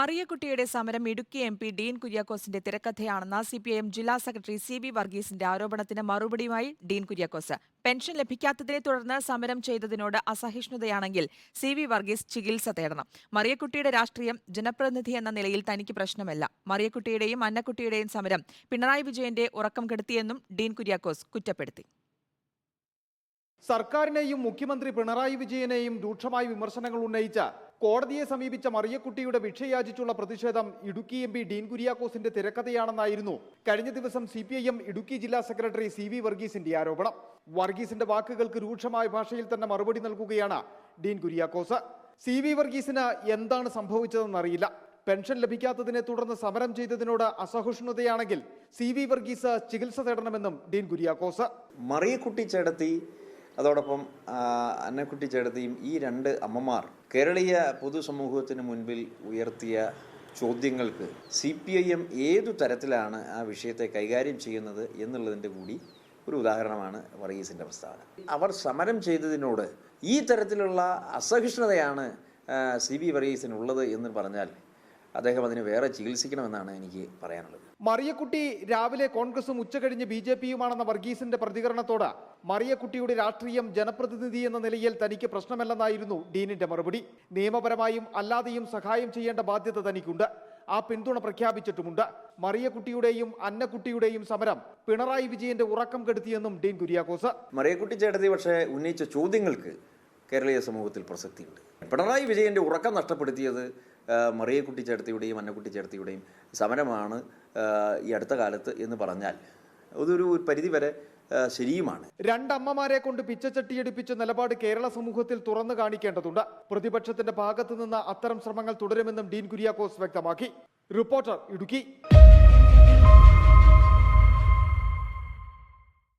മറിയക്കുട്ടിയുടെ സമരം Idukki M P Dean കുര്യാക്കോസിന്റെ തിരക്കഥയാണെന്ന സി പി ഐ എം ജില്ലാ സെക്രട്ടറി സി ബി വർഗീസിന്റെ ആരോപണത്തിന് മറുപടിയുമായി ഡീൻ കുര്യാക്കോസ്. പെൻഷൻ ലഭിക്കാത്തതിനെ തുടർന്ന് സമരം ചെയ്തതിനോട് അസഹിഷ്ണുതയാണെങ്കിൽ സി വി വർഗീസ് ചികിത്സ തേടണം. മറിയക്കുട്ടിയുടെ രാഷ്ട്രീയം ജനപ്രതിനിധി എന്ന നിലയിൽ തനിക്ക് പ്രശ്നമല്ല. മറിയക്കുട്ടിയുടെയും അന്നക്കുട്ടിയുടെയും സമരം പിണറായി വിജയന്റെ ഉറക്കം കെടുത്തിയെന്നും ഡീൻ കുര്യാക്കോസ് കുറ്റപ്പെടുത്തി. സർക്കാരിനെയും മുഖ്യമന്ത്രി പിണറായി വിജയനെയും രൂക്ഷമായ വിമർശനങ്ങൾ ഉന്നയിച്ച കോടതിയെ സമീപിച്ച മറിയക്കുട്ടിയുടെ ഭിക്ഷയാചിച്ചുള്ള പ്രതിഷേധം ഇടുക്കി എം പി ഡീൻ കുര്യാക്കോസിന്റെ തിരക്കഥയാണെന്നായിരുന്നു കഴിഞ്ഞ ദിവസം C P I M Idukki ജില്ലാ സെക്രട്ടറി സി വി വർഗീസിന്റെ ആരോപണം. വർഗീസിന്റെ വാക്കുകൾക്ക് രൂക്ഷമായ ഭാഷയിൽ തന്നെ മറുപടി നൽകുകയാണ് ഡീൻ കുര്യാക്കോസ്. സി വി വർഗീസിന് എന്താണ് സംഭവിച്ചതെന്നറിയില്ല പെൻഷൻ ലഭിക്കാത്തതിനെ തുടർന്ന് സമരം ചെയ്തതിനോട് അസഹിഷ്ണുതയാണെങ്കിൽ സി വി വർഗീസ് ചികിത്സ തേടണമെന്നും ഡീൻ കുര്യാക്കോസ്. മറിയക്കുട്ടി ചേട്ടത്തി അതോടൊപ്പം അന്നക്കുട്ടി ചേട്ടത്തിയും ഈ രണ്ട് അമ്മമാർ കേരളീയ പൊതുസമൂഹത്തിന് മുൻപിൽ ഉയർത്തിയ ചോദ്യങ്ങൾക്ക് സി പി ഐ എം ഏതു തരത്തിലാണ് ആ വിഷയത്തെ കൈകാര്യം ചെയ്യുന്നത് എന്നുള്ളതിന്റെ കൂടി ഒരു ഉദാഹരണമാണ് വർഗീസിന്റെ പ്രസ്താവന. അവർ സമരം ചെയ്തതിനോട് ഈ തരത്തിലുള്ള അസഹിഷ്ണുതയാണ് സി ബി വർഗീസിനുള്ളത് എന്ന് പറഞ്ഞാൽ അദ്ദേഹം അതിന് വേറെ ചികിത്സിക്കണമെന്നാണ് എനിക്ക് പറയാനുള്ളത്. മറിയക്കുട്ടി രാവിലെ കോൺഗ്രസും ഉച്ചകഴിഞ്ഞ് ബി ജെ പിയുമാണെന്ന വർഗീസിന്റെ പ്രതികരണത്തോട് മറിയക്കുട്ടിയുടെ രാഷ്ട്രീയം ജനപ്രതിനിധി എന്ന നിലയിൽ തനിക്ക് പ്രശ്നമല്ലെന്നായിരുന്നു ഡീനിന്റെ മറുപടി. നിയമപരമായും അല്ലാതെയും സഹായം ചെയ്യേണ്ട ബാധ്യത തനിക്കുണ്ട്. ആ പിന്തുണ പ്രഖ്യാപിച്ചിട്ടുമുണ്ട്. മറിയക്കുട്ടിയുടെയും അന്നക്കുട്ടിയുടെയും സമരം പിണറായി വിജയന്റെ ഉറക്കം കെടുത്തിയെന്നും ഡീൻ കുര്യാക്കോസ്. മറിയക്കുട്ടി ചേട്ടത്തി പക്ഷേ ഉന്നയിച്ച ചോദ്യങ്ങൾക്ക് കേരളീയ സമൂഹത്തിൽ പ്രസക്തിയുണ്ട്. പിണറായി വിജയന്റെ ഉറക്കം നഷ്ടപ്പെടുത്തിയത് മറിയക്കുട്ടി കുട്ടിച്ചേർത്തിയുടെയും അന്നക്കുട്ടി ചേട്ടത്തിയുടെയും സമരമാണ് ഈ അടുത്ത കാലത്ത് എന്ന് പറഞ്ഞാൽ. അതൊരു പരിധിവരെ ശരിയുമാണ്. രണ്ടമ്മമാരെ കൊണ്ട് പിച്ചച്ചട്ടിയടിപ്പിച്ച നിലപാട് കേരള സമൂഹത്തിൽ തുറന്നു കാണിക്കേണ്ടതുണ്ട്. പ്രതിപക്ഷത്തിന്റെ ഭാഗത്തു നിന്ന് അത്തരം ശ്രമങ്ങൾ തുടരുമെന്നും ഡീൻ കുര്യാക്കോസ് വ്യക്തമാക്കി. റിപ്പോർട്ടർ ഇടുക്കി.